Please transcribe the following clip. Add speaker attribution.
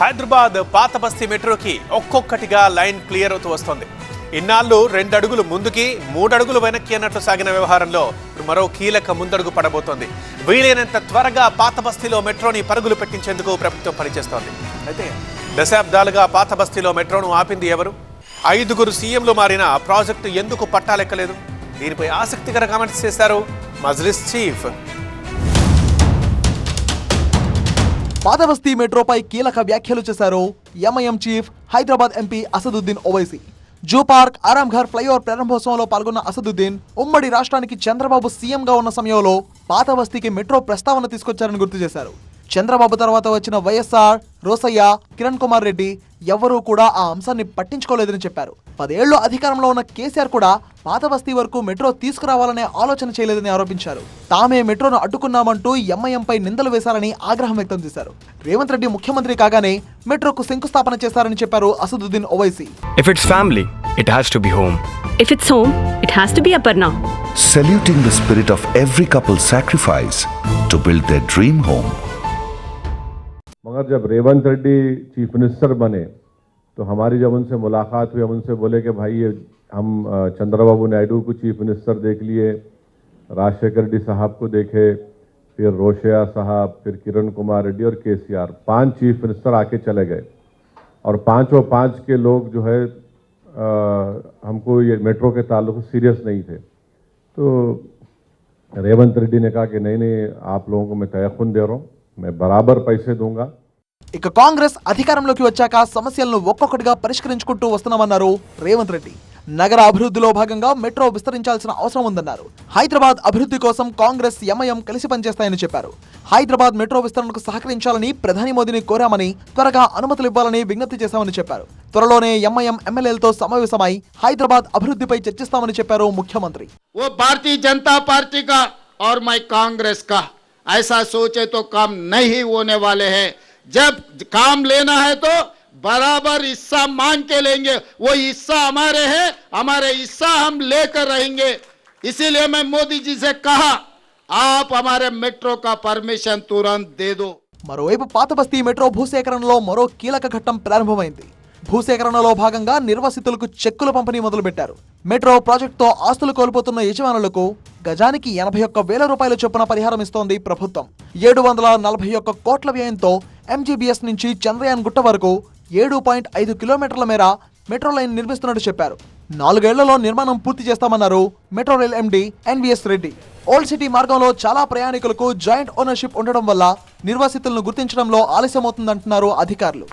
Speaker 1: హైదరాబాద్ పాత బస్తీ మెట్రోకి ఒక్కొక్కటిగా లైన్ క్లియర్ అవుతూ వస్తోంది. ఇన్నాళ్ళు రెండు అడుగులు ముందుకి మూడు అడుగులు వెనక్కి అన్నట్లు సాగిన వ్యవహారంలో మరో కీలక ముందడుగు పడబోతోంది. వీలైనంత త్వరగా పాత బస్తీలో మెట్రోని పరుగులు పెట్టించేందుకు ప్రభుత్వం పనిచేస్తోంది. అయితే దశాబ్దాలుగా పాత బస్తీలో మెట్రోను ఆపింది ఎవరు? ఐదుగురు సీఎంలు మారిన ప్రాజెక్టు ఎందుకు పట్టాలెక్కలేదు? దీనిపై ఆసక్తికర కామెంట్స్ చేశారు మజ్లిస్ చీఫ్
Speaker 2: పాతబస్తీ మెట్రోపై కీలక వ్యాఖ్యలు చేశారు MIM chief Hyderabad MP Asaduddin Owaisi. Zoo park Aramghar flyover ప్రారంభోత్సవంలో పాల్గొన్న అసదుద్దీన్ ఉమ్మడి రాష్ట్రానికి చంద్రబాబు సీఎంగా ఉన్న సమయంలో పాతవస్తీకి మెట్రో ప్రస్తావన తీసుకొచ్చారని గుర్తు చేశారు. చంద్రబాబు తర్వాత వచ్చిన వైఎస్ఆర్ రోసయ్య కిరణ్ కుమార్ రెడ్డి ఎవరూ కూడా ఆ అంశాన్ని పట్టించుకోలేదని చెప్పారు. పదేళ్ళు అధికారంలో ఉన్న కేసీఆర్ కూడా పాత బస్తీ వరకు మెట్రో తీసుకురావాలనే ఆలోచన చేయలేదని ఆరోపించారు తామే మెట్రోను అడ్డుకున్నామంటూ ఎంఐఎంపై నిందలు వేశారని ఆగ్రహం వ్యక్తం చేశారు రేవంత్ రెడ్డి ముఖ్యమంత్రి కాగానే మెట్రోకు శంకుస్థాపన చేశారని చెప్పారు Asaduddin Owaisi
Speaker 3: If it's family, it has to be home.
Speaker 4: If it's home, it has to be Aparna.
Speaker 5: saluting the spirit of every couple's sacrifice to build their dream home.
Speaker 6: मगर जब रेवंत रेड्डी चीफ मिनिस्टर बने तो हमारी जब उनसे मुलाकात हुई हम उनसे बोले कि भाई ये हम अ, चंद्रबाबू नायडू को चीफ मिनिस्टर देख लिए राजशेखर रेड्डी साहब को देखे फिर रोशया साहब फिर किरण कुमार रेड्डी और के पांच चीफ मिनिस्टर आके चले गए और पांचों पांच के लोग जो है अ, हमको ये मेट्रो के ताल्लुक से सीरियस नहीं थे तो रेवंत रेड्डी ने कहा कि नहीं नहीं आप लोगों को मैं तयखुन दे रहा हूँ मैं बराबर पैसे दूंगा
Speaker 2: ఇక కాంగ్రెస్ అధికారంలోకి వచ్చాక సమస్యలను ఒక్కొక్కటిగా పరిష్కరించుకుంటూ వస్తున్నామన్నారు రేవంత్ రెడ్డి నగర అభివృద్ధిలో భాగంగా మెట్రో విస్తరించాల్సిన అవసరం ఉందన్నారు హైదరాబాద్ అభివృద్ధి కోసం కాంగ్రెస్ ఎంఐఎం కలిసి పనిచేస్తాయని చెప్పారు హైదరాబాద్ మెట్రో విస్తరణకు సహకరించాలని ప్రధాని మోదీని కోరామని త్వరగా అనుమతులు ఇవ్వాలని విజ్ఞప్తి చేశామని చెప్పారు త్వరలోనే ఎంఐఎం ఎమ్మెల్యేలతో సమావేశమై హైదరాబాద్ అభివృద్ధిపై చర్చిస్తామని చెప్పారు ముఖ్యమంత్రి
Speaker 7: वो भारतीय जनता पार्टी का और मैं कांग्रेस का ऐसा सोचे तो काम नहीं होने वाले हैं जब काम लेना है तो बराबर हिस्सा मांग के लेंगे वो हिस्सा हमारे हैं हमारे हिस्सा हम लेकर रहेंगे इसीलिए मैं मोदी जी से कहा आप हमारे मेट्रो का परमिशन तुरंत दे दो
Speaker 2: మరోవైపు పాత బస్తీ మెట్రో భూసేకరణలో మరో కీలక ఘట్టం ప్రారంభమైంది భూసేకరణలో భాగంగా నిర్వాసితులకు చెక్కుల పంపిణీ మొదలుపెట్టారు మెట్రో ప్రాజెక్టుతో ఆస్తులు కోల్పోతున్న యజమానులకు గజానికి ఎనభై ఒక్క వేల రూపాయల చొప్పున పరిహారం ఇస్తోంది ప్రభుత్వం ఏడు వందల నలభై ఒక్క కోట్ల వ్యయంతో ఎంజీబీఎస్ నుంచి చంద్రయాన్ గుట్ట వరకు ఏడు పాయింట్ ఐదు కిలోమీటర్ల మేర మెట్రో లైన్ నిర్మిస్తున్నట్టు చెప్పారు. నాలుగేళ్ళలో నిర్మాణం పూర్తి చేస్తామన్నారు metro rail MD NVS Reddy. Old city మార్గంలో చాలా ప్రయాణికులకు జాయింట్ ఓనర్షిప్ ఉండడం వల్ల నిర్వాసితులను గుర్తించడంలో ఆలస్యమవుతుందంటున్నారు అధికారులు.